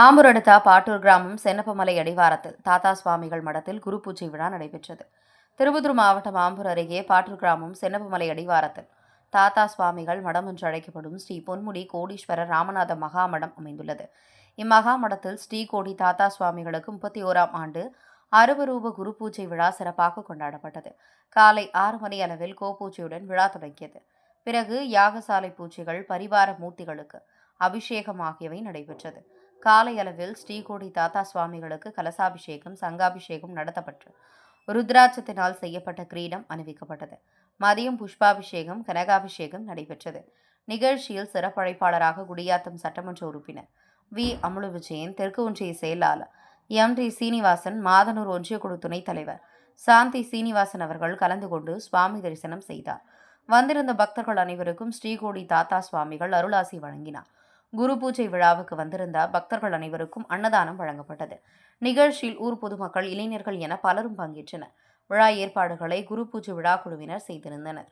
ஆம்பூர் அடுத்த பாட்டூர் கிராமம் சென்னப்பமலை அடிவாரத்தில் தாத்தா சுவாமிகள் மடத்தில் குரு பூஜை விழா நடைபெற்றது. திருப்பத்தூர் மாவட்டம் ஆம்பூர் அருகே பாட்டூர் கிராமம் சென்னப்பமலை அடிவாரத்தில் தாத்தா சுவாமிகள் மடம் என்று அழைக்கப்படும் ஸ்ரீ பொன்முடி கோடீஸ்வரர் ராமநாத மகாமடம் அமைந்துள்ளது. இம்மகா மடத்தில் ஸ்ரீ கோடி தாத்தா சுவாமிகளுக்கு முப்பத்தி ஓராம் ஆண்டு அறுபரூப குரு பூஜை விழா சிறப்பாக கொண்டாடப்பட்டது. காலை ஆறு மணி அளவில் கோபூஜையுடன் விழா தொடங்கியது. பிறகு யாகசாலை பூஜைகள் பரிவார மூர்த்திகளுக்கு அபிஷேகம் ஆகியவை நடைபெற்றது. காலை அளவில் ஸ்ரீகோடி தாத்தா சுவாமிகளுக்கு கலசாபிஷேகம் சங்காபிஷேகம் நடத்தப்பட்டு ருத்ராட்சத்தினால் செய்யப்பட்ட கிரீடம் அணிவிக்கப்பட்டது. மதியம் புஷ்பாபிஷேகம் கனகாபிஷேகம் நடைபெற்றது. நிகழ்ச்சியில் சிறப்பழைப்பாளராக குடியாத்தம் சட்டமன்ற உறுப்பினர் வி. அமுலு விஜயன் தெற்கு ஒன்றிய செயலாளர் எம். டி. சீனிவாசன் மாதனூர் ஒன்றியக்குழு துணைத் தலைவர் சாந்தி சீனிவாசன் அவர்கள் கலந்து கொண்டு சுவாமி தரிசனம் செய்தார். வந்திருந்த பக்தர்கள் அனைவருக்கும் ஸ்ரீகோடி தாத்தா சுவாமிகள் அருளாசி வழங்கினார். குரு பூஜை விழாவுக்கு வந்திருந்த பக்தர்கள் அனைவருக்கும் அன்னதானம் வழங்கப்பட்டது. நிகழ்ச்சியில் ஊர் பொதுமக்கள் இளைஞர்கள் என பலரும் பங்கேற்றனர். விழா ஏற்பாடுகளை குரு பூஜை விழா குழுவினர் செய்திருந்தனர்.